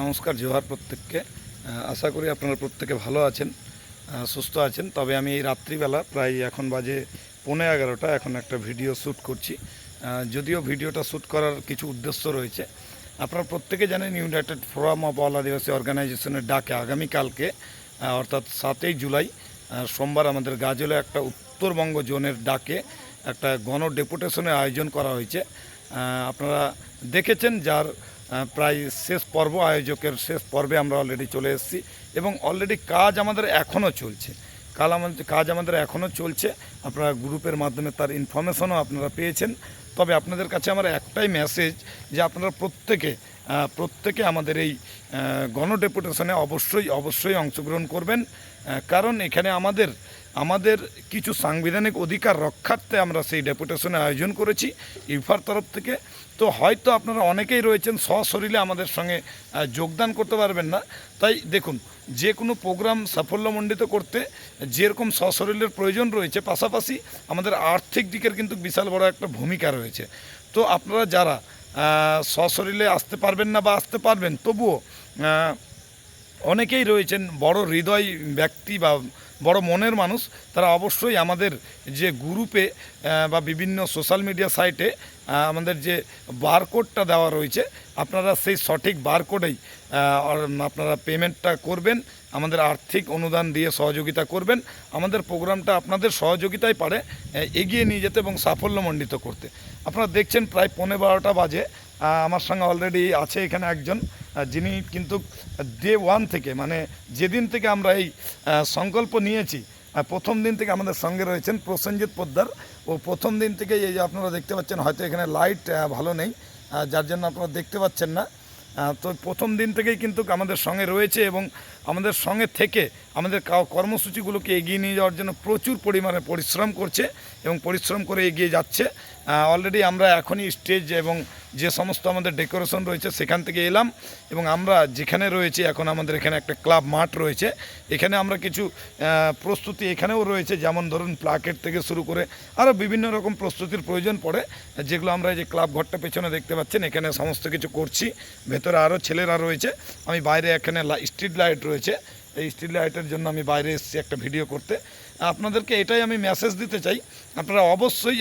নমস্কার, জোহার প্রত্যেককে। আশা করি আপনারা প্রত্যেকে ভালো আছেন সুস্থ আছেন। তবে আমি এই রাত্রিবেলা প্রায় এখন বাজে পৌনে এগারোটা, এখন একটা ভিডিও শ্যুট করছি। যদিও ভিডিওটা শ্যুট করার কিছু উদ্দেশ্য রয়েছে। আপনারা প্রত্যেকে জানেন united forum of all Adivasi অর্গানাইজেশনের ডাকে আগামীকালকে অর্থাৎ সাতই জুলাই সোমবার আমাদের গাজলে একটা উত্তরবঙ্গ জোনের ডাকে একটা গণ ডেপুটেশনের আয়োজন করা হয়েছে। আপনারা দেখেছেন যার প্রায় শেষ পর্ব, আয়োজকের শেষ পর্বে আমরা অলরেডি চলে এসেছি এবং অলরেডি কাজ আমাদের এখনও চলছে। কাল আমাদের, কাজ আমাদের এখনও চলছে। আপনারা গ্রুপের মাধ্যমে তার ইনফরমেশনও আপনারা পেয়েছেন। তবে আপনাদের কাছে আমার একটাই মেসেজ যে আপনারা প্রত্যেকে প্রত্যেকে আমাদের এই আহ, গণ ডেপুটেশনে অবশ্যই অবশ্যই অংশগ্রহণ করবেন। কারণ এখানে আমাদের আমাদের কিছু সাংবিধানিক অধিকার রক্ষার্থে আমরা সেই ডেপুটেশনে আয়োজন করেছি ইফার তরফ থেকে। তো হয়তো আপনারা অনেকেই রয়েছেন সশরীরে আমাদের সঙ্গে যোগদান করতে পারবেন না। তাই দেখুন যে কোনো প্রোগ্রাম সাফল্যমণ্ডিত করতে যেরকম সশরীরের প্রয়োজন রয়েছে পাশাপাশি আমাদের আর্থিক দিকের কিন্তু বিশাল বড় একটা ভূমিকা রয়েছে। তো আপনারা যারা সশরীরে আসতে পারবেন না বা আসতে পারবেন তবুও অনেকেই রয়েছেন বড় হৃদয় ব্যক্তি বা বড় মনের মানুষ, তারা অবশ্যই আমাদের যে গ্রুপে বা বিভিন্ন সোশ্যাল মিডিয়া সাইটে আমাদের যে বারকোডটা দেওয়া রয়েছে, আপনারা সেই সঠিক বারকোডেই আপনারা পেমেন্টটা করবেন, আমাদের আর্থিক অনুদান দিয়ে সহযোগিতা করবেন, আমাদের প্রোগ্রামটা আপনাদের সহযোগিতায় পারে এগিয়ে নিয়ে যেতে এবং সাফল্যমণ্ডিত করতে। আপনারা দেখছেন প্রায় পনেরো বারোটা বাজে আমার সঙ্গে অলরেডি আছে এখানে একজন যিনি কিন্তু ডে ওয়ান থেকে মানে যেদিন থেকে আমরা এই সংকল্প নিয়েছি প্রথম দিন থেকে আমাদের সঙ্গে রয়েছেন প্রসেনজিৎ পোদ্দার। ও প্রথম দিন থেকে এই যে আপনারা দেখতে পাচ্ছেন, হয়তো এখানে লাইট ভালো নেই যার জন্য আপনারা দেখতে পাচ্ছেন না। তো প্রথম দিন থেকেই কিন্তু আমাদের সঙ্গে রয়েছে এবং আমাদের সঙ্গে থেকে আমাদের কর্মসূচিগুলোকে এগিয়ে নিয়ে যাওয়ার জন্য প্রচুর পরিমাণে পরিশ্রম করছে এবং পরিশ্রম করে এগিয়ে যাচ্ছে। অলরেডি আমরা এখনই স্টেজ এবং যে সমস্ত আমাদের ডেকোরেশন রয়েছে সেখান থেকে এলাম এবং আমরা যেখানে রয়েছে এখন আমাদের এখানে একটা ক্লাব মাঠ রয়েছে। এখানে আমরা কিছু প্রস্তুতি এখানেও রয়েছে। যেমন ধরুন প্লাকেট থেকে শুরু করে আরও বিভিন্ন রকম প্রস্তুতির প্রয়োজন পড়ে, যেগুলো আমরা যে ক্লাব ঘরটা পেছনে দেখতে পাচ্ছেন, এখানে সমস্ত কিছু করছি। ভেতরে আরও ছেলেরা রয়েছে। আমি বাইরে এখানে স্ট্রিট লাইট রয়েছে। এই স্ট্রিট লাইটের জন্য আমি বাইরে এসেছি একটা ভিডিও করতে। আপনাদেরকে এটাই আমি মেসেজ দিতে চাই। আপনারা অবশ্যই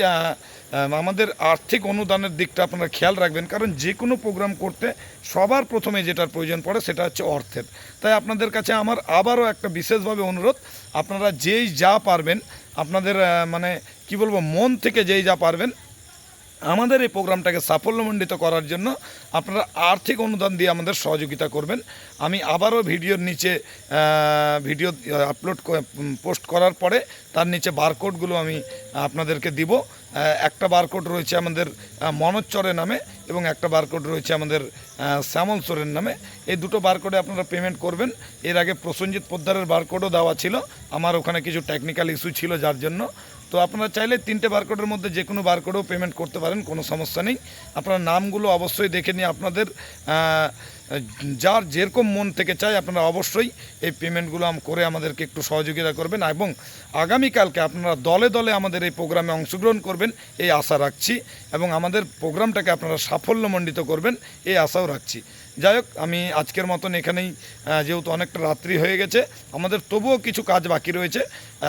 আমাদের আর্থিক অনুদানের দিকটা আপনারা খেয়াল রাখবেন। কারণ যে কোনো প্রোগ্রাম করতে সবার প্রথমে যেটার প্রয়োজন পড়ে সেটা হচ্ছে অর্থের। তাই আপনাদের কাছে আমার আবারও একটা বিশেষভাবে অনুরোধ, আপনারা যেই যা পারবেন, আপনাদের মানে কি বলব, মন থেকে যেই যা পারবেন আমাদের এই প্রোগ্রামটাকে সাফল্যমণ্ডিত করার জন্য আপনারা আর্থিক অনুদান দিয়ে আমাদের সহযোগিতা করবেন। আমি আবারও ভিডিওর নিচে ভিডিও আপলোড পোস্ট করার পরে তার নিচে বারকোডগুলো আমি আপনাদেরকে দিব। একটা বারকোড রয়েছে আমাদের মনোজ নামে এবং একটা বারকোড রয়েছে আমাদের শ্যামল চোরের নামে। এই দুটো বারকোডে আপনারা পেমেন্ট করবেন। এর আগে প্রসেনজিৎ পোদ্দারের বারকোডও দেওয়া ছিল। আমার ওখানে কিছু টেকনিক্যাল ইস্যু ছিল যার জন্য। তো আপনারা চাইলে তিনটে বারকোডের মধ্যে যে কোনো বারকোডেও পেমেন্ট করতে পারেন, কোনো সমস্যা নেই। আপনার নামগুলো অবশ্যই দেখে নিয়ে আপনাদের যার যেরকম মন থেকে চাই আপনারা অবশ্যই এই পেমেন্টগুলো করে আমাদেরকে একটু সহযোগিতা করবেন এবং আগামীকালকে আপনারা দলে দলে আমাদের এই প্রোগ্রামে অংশগ্রহণ করবেন, এই আশা রাখছি এবং আমাদের প্রোগ্রামটাকে আপনারা সাফল্যমণ্ডিত করবেন, এই আশাও রাখছি। যাই হোক, আমি আজকের মতন এখানেই যেহেতু অনেকটা রাত্রি হয়ে গেছে, আমাদের তবুও কিছু কাজ বাকি রয়েছে।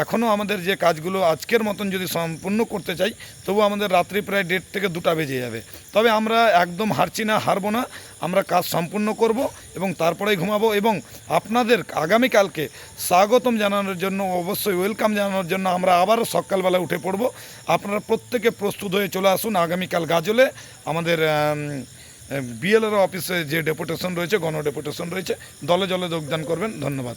এখনও আমাদের যে কাজগুলো আজকের মতন যদি সম্পূর্ণ করতে চাই তবু আমাদের রাত্রি প্রায় দেড় থেকে দুটা বেজে যাবে। তবে আমরা একদম হারছি না, হারবো না, আমরা কাজ সম্পূর্ণ করব এবং তারপরে ঘুমাবো এবং আপনাদের আগামীকালকে স্বাগতম জানানোর জন্য, অবশ্যই ওয়েলকাম জানানোর জন্য আমরা আবারও সকালবেলা উঠে পড়ব। আপনারা প্রত্যেকে প্রস্তুত হয়ে চলে আসুন আগামীকাল গাজলে। আমাদের বিএলআর অফিসে যে ডেপুটেশন রয়েছে গণ ডেপুটেশন রয়েছে, দলে জলে যোগদান করবেন। ধন্যবাদ।